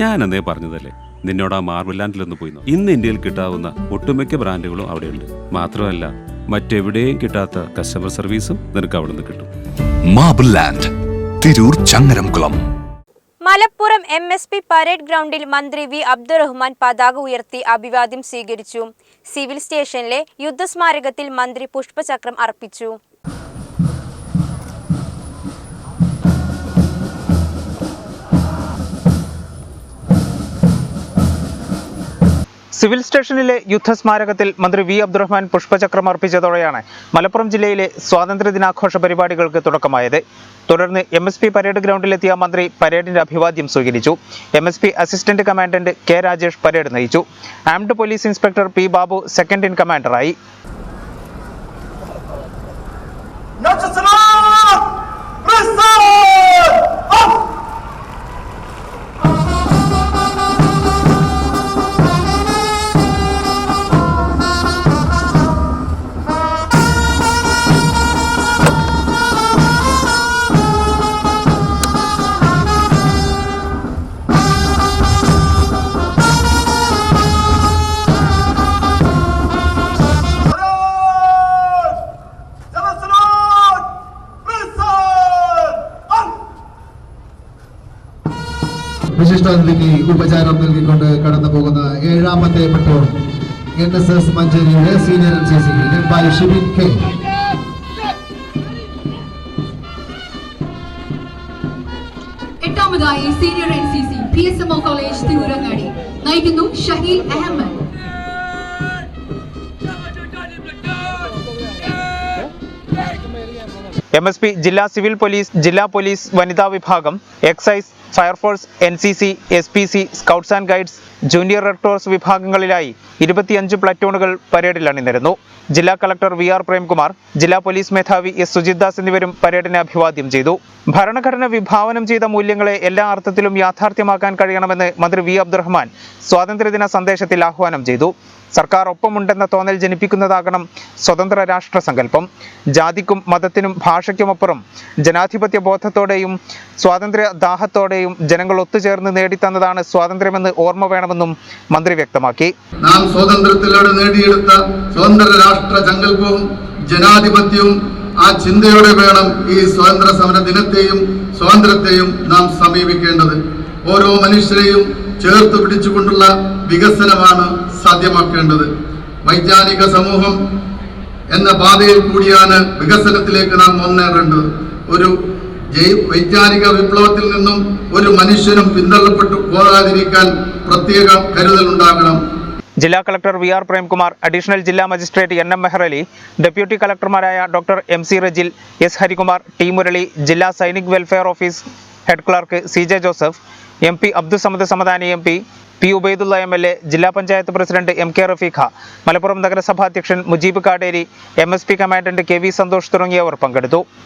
ഞാൻ അന്നേ പറഞ്ഞതല്ലേ? നിന്നോട് ആ മാർബിൾ ലാൻഡിലൊന്ന് പോയി. ഇന്ന് ഇന്ത്യയിൽ കിട്ടാവുന്ന ഒട്ടുമിക്ക ബ്രാൻഡുകളും അവിടെയുണ്ട്. മാത്രമല്ല മറ്റെവിടെയും കിട്ടാത്ത കസ്റ്റമർ സർവീസും നിനക്ക് അവിടെ നിന്ന് കിട്ടും. Marble land Tirur Changaramkulam. Malappuram M S P parade ഗ്രൗണ്ടിൽ മന്ത്രി വി. അബ്ദുറഹ്മാൻ പതാക ഉയർത്തി അഭിവാദ്യം സ്വീകരിച്ചു. സിവിൽ സ്റ്റേഷനിലെ യുദ്ധസ്മാരകത്തിൽ മന്ത്രി പുഷ്പചക്രം അർപ്പിച്ചു. സിവിൽ സ്റ്റേഷനിലെ യുദ്ധസ്മാരകത്തിൽ മന്ത്രി വി അബ്ദുറഹ്മാൻ പുഷ്പചക്രം അർപ്പിച്ചതോടെയാണ് മലപ്പുറം ജില്ലയിലെ സ്വാതന്ത്ര്യദിനാഘോഷ പരിപാടികൾക്ക് തുടക്കമായത്. തുടർന്ന് എം എസ് പി പരേഡ് ഗ്രൗണ്ടിലെത്തിയ മന്ത്രി പരേഡിന്റെ അഭിവാദ്യം സ്വീകരിച്ചു. M S P assistant commandant K Rajesh parade നയിച്ചു. Armed police inspector P Babu second in കമാൻഡറായി. വിശിഷ്ടാതിഥിക്ക് ഉപചാരം നൽകിക്കൊണ്ട് കടന്നു പോകുന്ന ഏഴാമത്തെ പട്ടോൾ N S S മഞ്ചേരിയുടെ senior N C C by Shibin K. എട്ടാമതായി senior N C C P S M O college Tirurangadi. നയിക്കുന്നു Shaheel Ahmed. M S P ജില്ലാ civil police ജില്ലാ പോലീസ് വനിതാ വിഭാഗം excise fire force N C C S P C scouts and guides junior red cross വിഭാഗങ്ങളിലായി ഇരുപത്തിയഞ്ച് പ്ലറ്റൂണുകൾ പരേഡിൽ അണിനിരുന്നു. ജില്ലാ collector V R Premkumar ജില്ലാ police മേധാവി എസ് സുജിത് ദാസ് എന്നിവരും പരേഡിനെ അഭിവാദ്യം ചെയ്തു. ഭരണഘടന വിഭാവനം ചെയ്ത മൂല്യങ്ങളെ എല്ലാ അർത്ഥത്തിലും യാഥാർത്ഥ്യമാക്കാൻ കഴിയണമെന്ന് മന്ത്രി വി അബ്ദുറഹ്മാൻ സ്വാതന്ത്ര്യദിന സന്ദേശത്തിൽ ആഹ്വാനം ചെയ്തു. സർക്കാർ ഒപ്പമുണ്ടെന്ന തോന്നൽ ജനിപ്പിക്കുന്നതാകണം സ്വതന്ത്ര രാഷ്ട്ര സങ്കല്പം ജാതിക്കും മതത്തിനും ഭാഷയ്ക്കുമപ്പുറം ജനാധിപത്യ ബോധത്തോടെയും സ്വാതന്ത്ര്യ ദാഹത്തോടെയും ജനങ്ങൾ ഒത്തുചേർന്ന് നേടിത്തന്നതാണ് സ്വാതന്ത്ര്യമെന്ന് ഓർമ്മ വേണമെന്നും മന്ത്രി വ്യക്തമാക്കി. നാം സ്വാതന്ത്ര്യത്തിലൂടെ നേടിയെടുത്ത സ്വതന്ത്ര രാഷ്ട്ര സങ്കല്പവും ജനാധിപത്യവും ആ ചിന്തയോടെ വേണം ഈ സ്വാതന്ത്ര്യ സമര ദിനത്തെയും സ്വാതന്ത്ര്യത്തെയും നാം സമീപിക്കേണ്ടത്. ഓരോ മനുഷ്യരെയും ചേർത്ത് പിടിച്ചുകൊണ്ടുള്ള വികസനമാണ് സാധ്യമാക്കേണ്ടത്. വൈജ്ഞാനിക സമൂഹം എന്ന പാതയിൽ കൂടിയാണ് വികസനത്തിലേക്ക് നാം മുന്നേറേണ്ടത് ഒരു വൈജ്ഞാനിക വിപ്ലവത്തിൽ നിന്നും ഒരു മനുഷ്യനും പിന്തള്ളപ്പെട്ടു പോകാതിരിക്കാൻ പ്രത്യേക കരുതൽ ഉണ്ടാകണം. ജില്ലാ collector V R Premkumar additional ജില്ലാ magistrate N M Mehrali deputy കളക്ടർമാരായ doctor M C Rajil S Harikumar T Murali ജില്ലാ Sainik welfare office head clerk C J Joseph M P Abdussamad Samadani M P P Ubaidulla M L A ജില്ലാ panchayat president M K Rafeeqa Malappuram നഗരസഭാ അധ്യക്ഷൻ Mujeeb Kaderi M S P commandant K V Santhosh തുടങ്ങിയവർ പങ്കെടുത്തു.